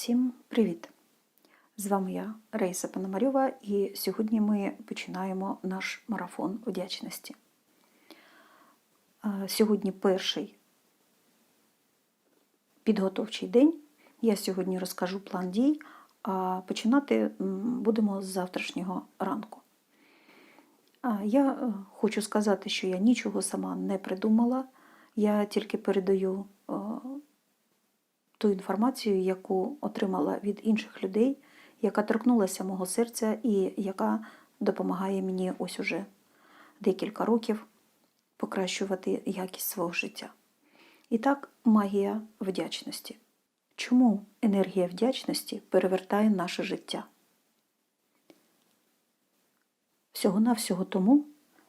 Всім привіт! З вами я, Рейса Пономарьова, і сьогодні ми починаємо наш марафон вдячності. Е, Сьогодні перший підготовчий день. Я сьогодні розкажу план дій, а починати будемо з завтрашнього ранку. Я е, хочу сказати, що я нічого сама не придумала, я тільки передаю е, ту інформацію, яку отримала від інших людей, яка торкнулася мого серця і яка допомагає мені ось уже декілька років покращувати якість свого життя. І так, магія вдячності. Чому енергія вдячності перевертає наше життя? Всього-навсього тому,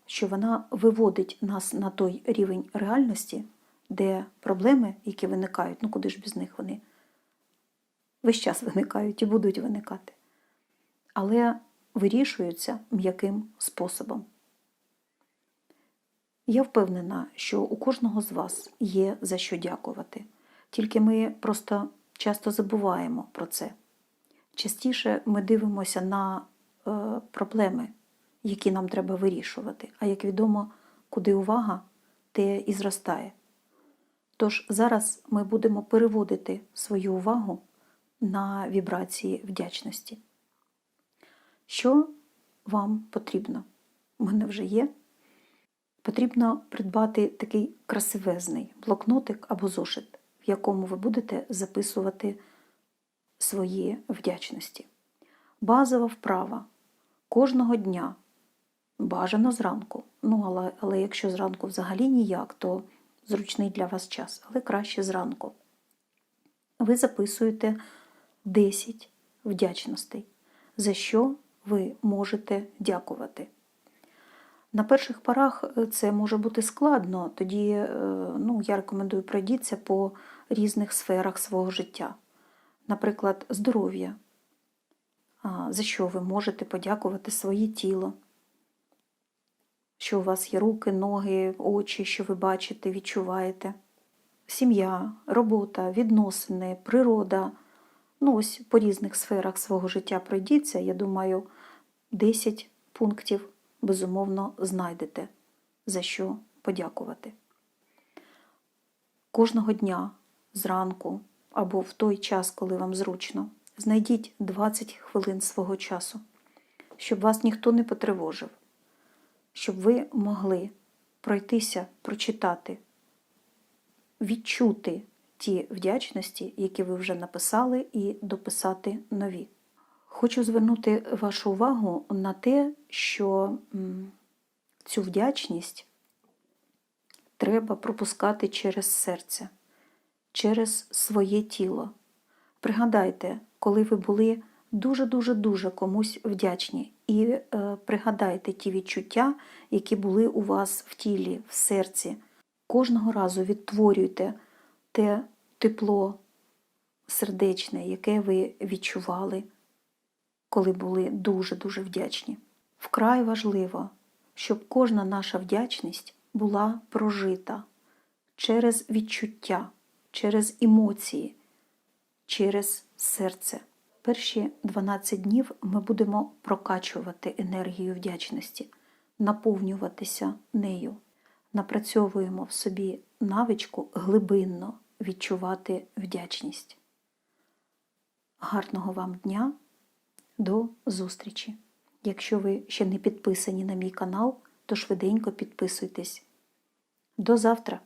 що вона виводить нас на той рівень реальності, де проблеми, які виникають, ну куди ж без них вони весь час виникають і будуть виникати, але вирішуються м'яким способом. Я впевнена, що у кожного з вас є за що дякувати, тільки ми просто часто забуваємо про це. Частіше ми дивимося на е, проблеми, які нам треба вирішувати, а як відомо, куди увага, те і зростає. Тож зараз ми будемо переводити свою увагу на вібрації вдячності. Що вам потрібно? У мене вже є. Потрібно придбати такий красивезний блокнотик або зошит, в якому ви будете записувати свої вдячності. Базова вправа кожного дня, бажано зранку. Ну, але, але якщо зранку взагалі ніяк, то зручний для вас час, але краще зранку. Ви записуєте 10 вдячностей, за що ви можете дякувати. На перших порах це може бути складно, тоді е, ну, я рекомендую пройдіться по різних сферах свого життя. Наприклад, здоров'я, за що ви можете подякувати своє тіло, що у вас є руки, ноги, очі, що ви бачите, відчуваєте. Сім'я, робота, відносини, природа. Ну, ось по різних сферах свого життя пройдіться, я думаю, 10 пунктів безумовно знайдете, за що подякувати. Кожного дня зранку або в той час, коли вам зручно, знайдіть 20 хвилин свого часу, щоб вас ніхто не потривожив, щоб ви могли пройтися, прочитати, відчути ті вдячності, які ви вже написали, і дописати нові. Хочу звернути вашу увагу на те, що цю вдячність треба пропускати через серце, через своє тіло. Пригадайте, коли ви були дуже-дуже-дуже комусь вдячні, і е, пригадайте ті відчуття, які були у вас в тілі, в серці. Кожного разу відтворюйте те тепло сердечне, яке ви відчували коли були дуже-дуже вдячні. Вкрай важливо, щоб кожна наша вдячність була прожита через відчуття, через емоції, через серце. Перші 12 днів ми будемо прокачувати енергію вдячності, наповнюватися нею. Напрацьовуємо в собі навичку глибинно відчувати вдячність. Гарного вам дня! До зустрічі! Якщо ви ще не підписані на мій канал, то швиденько підписуйтесь. До завтра!